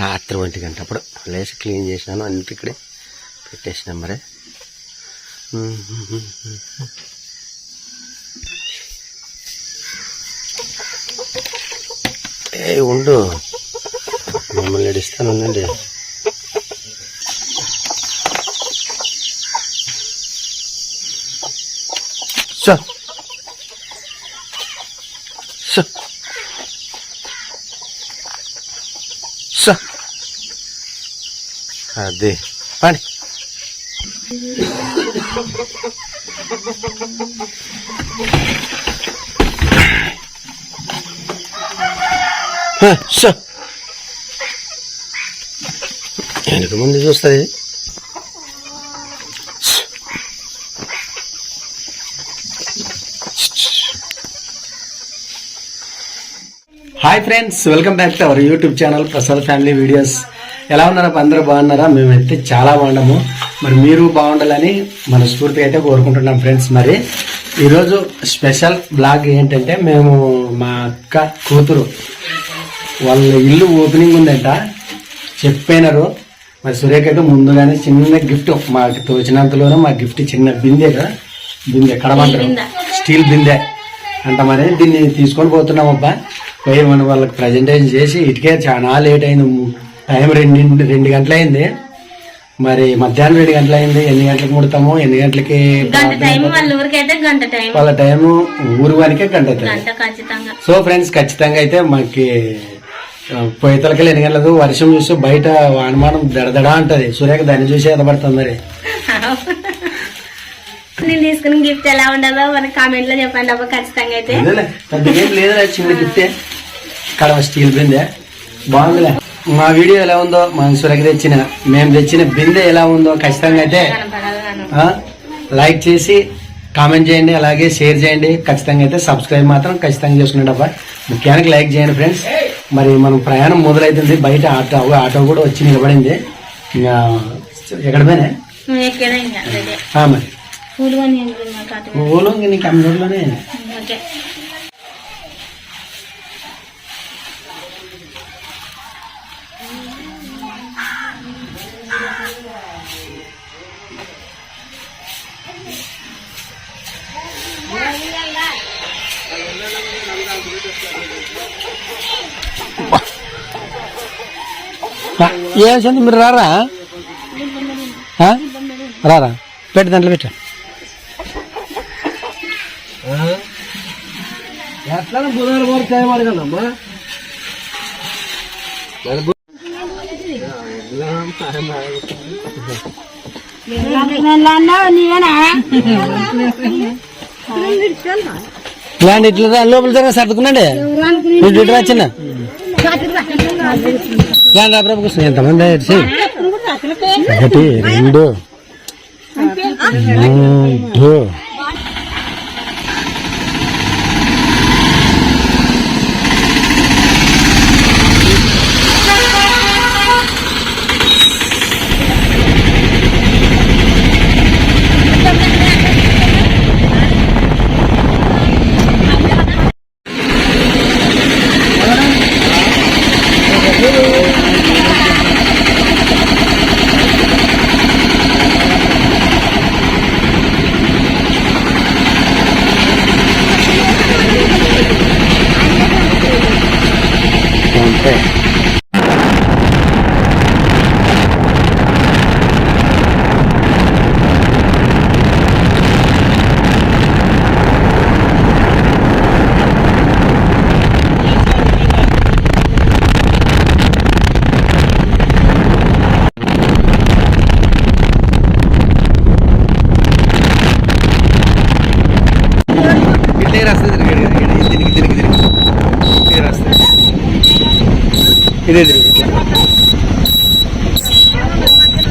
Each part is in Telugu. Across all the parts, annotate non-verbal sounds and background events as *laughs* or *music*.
రాత్రి ఒంటి గంట అప్పుడు లేచి క్లీన్ చేసినాను అన్నిటి ఇక్కడే పెట్టేసినాం మరి. ఏ ఉండు. మమ్మల్ని ఏడిస్తాను ఉండండి సో సో సో అదే పని సో వెనక ముందు చూస్తుంది hi friends welcome back to our YouTube channel Prasad family videos ఎలా ఉన్నారా? అందరూ బాగున్నారా? మేమైతే చాలా బాగున్నాము. మరి మీరు బాగుండాలని మనస్ఫూర్తిగా అయితే కోరుకుంటున్నాం ఫ్రెండ్స్ మరి ఈరోజు స్పెషల్ బ్లాగ్ ఏంటంటే మేము మా అక్క కూతురు వాళ్ళ ఇల్లు ఓపెనింగ్ ఉందంట. చెప్పినారు. మరి సురేఖ అయితే ముందుగానే చిన్న గిఫ్ట్ మాకు తోచినంతలోనే మా గిఫ్ట్ చిన్న బిందె కదా? బిందె కడమంటారు. స్టీల్ బిందె. అంట మరి దీన్ని తీసుకొని పోతున్నాం అబ్బా. పోయి మనం వాళ్ళకి ప్రజెంటేషన్ చేసి ఇటుకే చాలా లేట్ అయింది టైం రెండు రెండు గంటలు అయింది మరి మధ్యాహ్నం రెండు గంటలు అయింది ఎన్ని గంటలకు ముడతాము ఎన్ని గంటలకి వాళ్ళ టైం ఊరు వానికే గంట సో ఫ్రెండ్స్ ఖచ్చితంగా అయితే మాకి పోయితలకి ఎన్ని గంటలకు వర్షం చూస్తే బయట వానమానం దడదడా అంటది. సురేఖ దాన్ని చూసి ఎదబడుతుంది మరి. *laughs* నేను తీసుకున్న గిఫ్ట్ ఎలా ఉండాలో మన కామెంట్లో చెప్పండి అబ్బా ఖచ్చితంగా అయితే. లేదులే చిన్న గిఫ్టే కడవ స్టీల్ బిందె. బాగుందిలే. మా వీడియో ఎలా ఉందో మా సురేఖ తెచ్చిన మేము తెచ్చిన బిందె ఎలా ఉందో ఖచ్చితంగా అయితే లైక్ చేసి కామెంట్ చేయండి అలాగే షేర్ చేయండి. ఖచ్చితంగా అయితే సబ్స్క్రైబ్ మాత్రం ఖచ్చితంగా చేసుకున్నాడు అబ్బా. ముఖ్యానికి లైక్ చేయండి ఫ్రెండ్స్. మరి మనం ప్రయాణం మొదలైతుంది. బయట ఆటో ఆటో కూడా వచ్చి నిలబడింది. ఇంకా ఎక్కడ పోయినా? మరి. నీకు ఓకే ఏ వచ్చింది మీరు రారా ఆ? రారా పెట్టు దాంట్లో పెట్టు ఎట్లా బుధవారం వరకు టైం అడగలమ్మా ఇలాంటి ఇట్లా లోపల జరగ సర్దుకున్నాండి ఇటు ఇటు రా చిన్న ఇలాంటి రా ప్రభు కూర్చో. ఎంతమంది. ఒకటి రెండు మూడు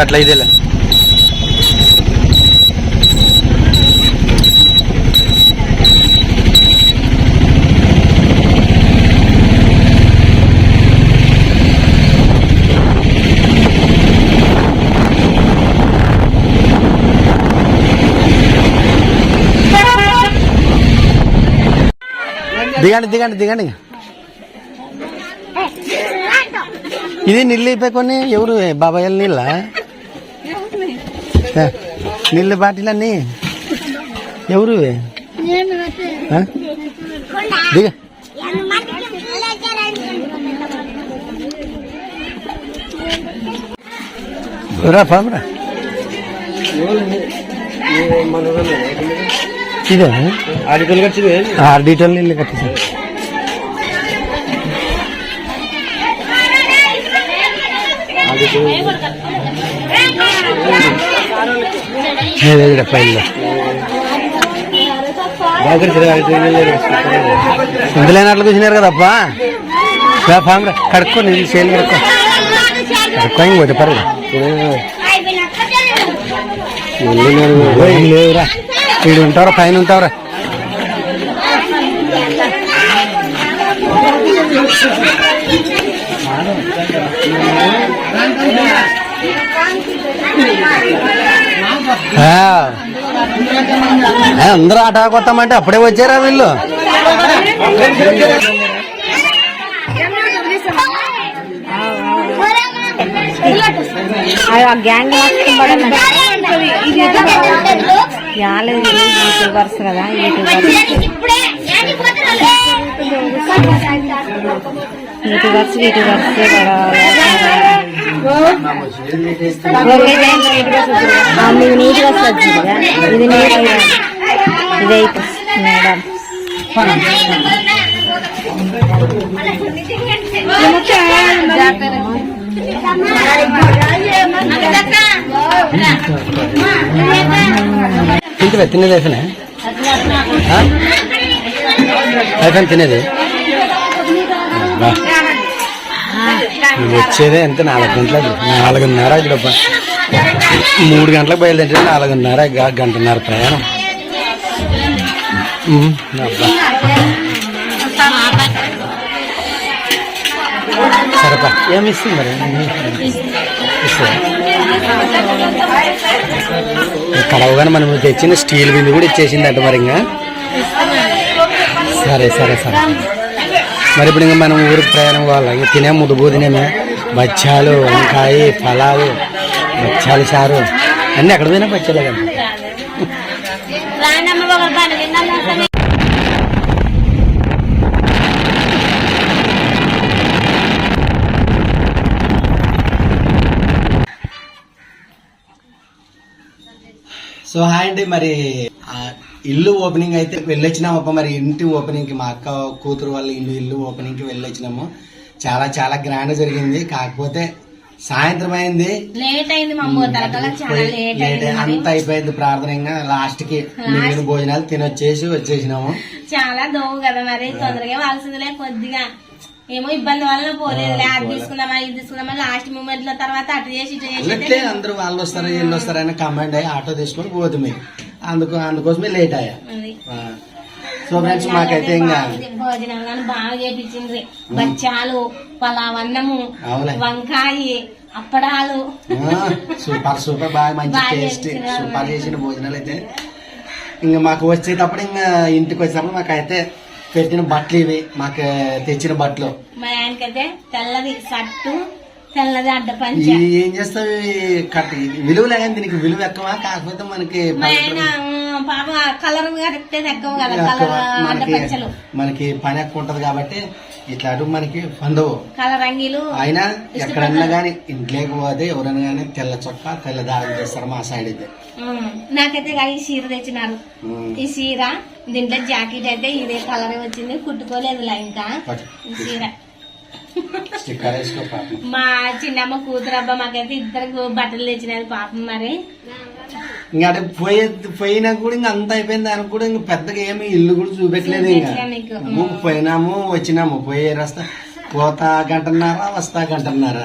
అట్లా ఇదేలే దిగండి దిగండి దిగండి ఇది నీళ్ళు అయిపోయి కొన్ని ఎవరు బాబాయ్ నీళ్ళ నీళ్ళ బాటిలన్నీ ఎవరు? ఆ? దిగ. రా పామరా ఇదే ఆడిటోలు కట్టింది ఆరు డీటెయిల్ నీళ్ళు లేదు. పైన ఇందులో అట్లా కూర్చున్నారు కదప్పా ఫామ్ పామరా కడుక్కో నీళ్ళు చేయాలి కడుక్కో. కడుక్కో ఇంక పర్లేదు. లేవురా వీడు ఉంటావురా పైన ఉంటావురా. Thank you. అందరూ ఆట కొత్తామంటే అప్పుడే వచ్చారా వీళ్ళు? గ్యాంగ్ యూట్యూబర్స్ కదా యూట్యూబర్స్. YouTubers YouTubers. మీరు నీట్గా వస్తుంది ఇది నీట్ ఇది అయితే మేడం తింటే తినేది? అయిపోయినా అయిపోయింది తినేది నువ్వు వచ్చేదే ఎంత? నాలుగు గంటలకు? నాలుగున్నర ఇక్కడప్ప మూడు గంటలకు బయలుదేరి నాలుగున్నర గంటన్నర ప్రయాణం. సరేపా. ఏమి ఇస్తుంది మరి? కడవగానే మనం తెచ్చిన స్టీల్ బిందు కూడా ఇచ్చేసిందంట మరి ఇంకా. సరే సరే సరే. మరి ఇప్పుడు ఇంకా మనం ఊరికి ప్రయాణం కావాలి? ఇంకా తినే ముద్దు భోజనమే. బచ్చాలు వంకాయ ఫలాలు బచ్చాలు చారు. అన్నీ ఎక్కడ పోయినా బచ్చాలే కదా. సో హాయ్ అండి మరి ఇల్లు ఓపెనింగ్ అయితే వెళ్ళొచ్చినాము అప్ప మరి ఇంటి ఓపెనింగ్కి మా అక్క కూతురు వాళ్ళ ఇల్లు ఇల్లు ఓపెనింగ్కి వెళ్ళొచ్చినాము. చాలా చాలా గ్రాండ్ జరిగింది. కాకపోతే సాయంత్రం అయింది. లేట్ అయింది లేట్. అంత అయిపోయింది ప్రార్థన ఇంకా లాస్ట్కి మిగిలిన భోజనాలు తినొచ్చేసి వచ్చేసినాము. చాలా దోవు కదా మరి. తొందరగా వాల్సిందిలే కొద్దిగా. ఏమో ఇబ్బంది వల్ల పోలేదులే అది తీసుకుందామా ఇది తీసుకుందామా లాస్ట్ మూమెంట్లో తర్వాత అటు చేసి ఇటు చేసి అన్నట్లే అందరూ వాళ్ళు వస్తారు వీళ్ళు వస్తారని కమాండ్ అయ్యి ఆటో తీసుకొని పోతుంది. అందుకు అందుకోసమే లేట్ అయ్యా. సో ఫ్రెండ్స్ మాకైతే ఇంకా. భోజనం బాగా చేపించిండ్రి. బచ్చాలు అవులే. వంకాయ అప్పడాలు. సూపర్ సూపర్ బాగా మంచి టేస్ట్ సూపర్ చేసిన భోజనాలు అయితే. ఇంకా మాకు వచ్చేటప్పుడు ఇంకా ఇంటికి వచ్చేటప్పుడు మాకు అయితే పెట్టిన బట్టలు ఇవి మాకు తెచ్చిన బట్టలు. మా ఆయనకైతే తెల్లది షర్టు తెల్లది అడ్డ పంచ. ఇవి ఏం చేస్తావు? విలువ లేదని దీనికి విలువ ఎక్కువ? కాకపోతే మనకి పాప కలర్ కరెక్టే ఎక్కువ కదా ఎక్కువ. కలర్ అడ్డ మనకి పంచలు. మనకి పని ఎక్కువ ఉంటది కాబట్టి ఇట్లాంటి మనకి పొందవు కలర్ అంగీలు అయినా ఎక్కడన్నా గానీ ఇంట్లోకి పోతే ఎవరైనా గానీ తెల్ల చొక్క తెల్ల దారం చేస్తారు మా సైడ్ అయితే. నాకైతే ఈ చీర తెచ్చినారు. ఈ చీర దీంట్లో జాకెట్ అయితే ఇదే కలర్ వచ్చింది కుట్టుకోలేదులా ఇంకా. ఈ చీర. మా చిన్నమ్మ కూతురు అబ్బా మాకైతే ఇద్దరు బట్టలు తెచ్చినది పాపం మరి. ఇంకా అంటే పోయే పోయినా కూడా ఇంకా అంత అయిపోయింది దానికి కూడా ఇంకా పెద్దగా ఏమి ఇల్లు కూడా చూపెట్టలేదు ఇంకా. పోయినాము వచ్చినాము పోయే రస్తా. పోతా గంటన్నర వస్తా గంటన్నర.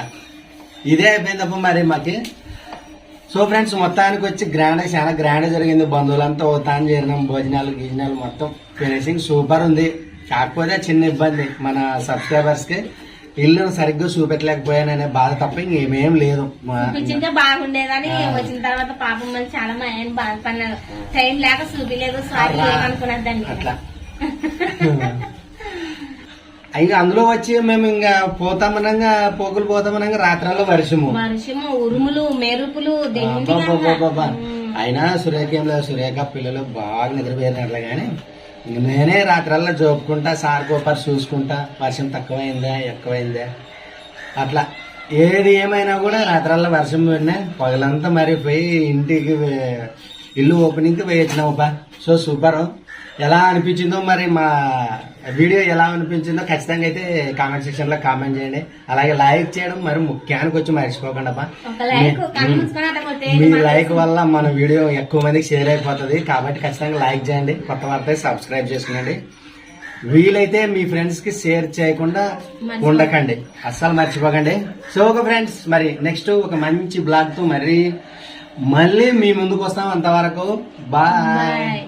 ఇదే అయిపోయింది అప్ప మరి మాకి. సో ఫ్రెండ్స్ మొత్తానికి వచ్చి గ్రాండ్ చాలా గ్రాండ్ జరిగింది. బంధువులంతా ఓతాను చేరినాం. భోజనాలు గీజనాలు మొత్తం ఫినిషింగ్ సూపర్ ఉంది. కాకపోతే చిన్న ఇబ్బంది మన సబ్స్క్రైబర్స్ ఇల్లు సరిగ్గా చూపెట్టలేకపోయాననే బాధ తప్ప ఇంకేమేం లేదు. చూపించింటే బాగుండేదని వచ్చిన తర్వాత పాపం మరి చాలా మా ఆయన బాధపడినారు టైం లేక చూపిలేదు సారీ ఏమనుకున్నదండి అట్లా. ఇంకా అందులో వచ్చి మేము ఇంకా పోతామనంగా పోగులు పోతామనంగా రాత్రాల్లో వర్షము. వర్షము ఉరుములు మెరుపులు. అయినా సురేఖ ఏం లేదు. సురేఖ పిల్లలు బాగా నిద్రపోయినట్లు కానీ ఇక నేనే రాత్రల్లా జోపుకుంటా సార్ గోపర్ చూసుకుంటా వర్షం తక్కువైందా ఎక్కువైందా? అట్లా ఏది ఏమైనా కూడా రాత్రల్లా వర్షం పడినా పగలంతా మరి పోయి ఇంటికి ఇల్లు ఓపెనింగ్కి పోయి వచ్చినామబ్బా సో సూపర్. ఎలా అనిపించిందో మరి మా వీడియో ఎలా అనిపించిందో ఖచ్చితంగా అయితే కామెంట్ సెక్షన్లో కామెంట్ చేయండి. అలాగే లైక్ చేయడం మరి ముఖ్యానికి వచ్చి మర్చిపోకండి మీ లైక్ వల్ల మన వీడియో ఎక్కువ మందికి షేర్ అయిపోతుంది. కాబట్టి ఖచ్చితంగా లైక్ చేయండి. కొత్త వార్త సబ్స్క్రైబ్ చేసుకునండి వీలైతే మీ ఫ్రెండ్స్కి షేర్ చేయకుండా ఉండకండి. అస్సలు మర్చిపోకండి. సో ఒక ఫ్రెండ్స్ మరి నెక్స్ట్ ఒక మంచి బ్లాగ్తో మరి మళ్ళీ మీ ముందుకు వస్తాం అంతవరకు. బాయ్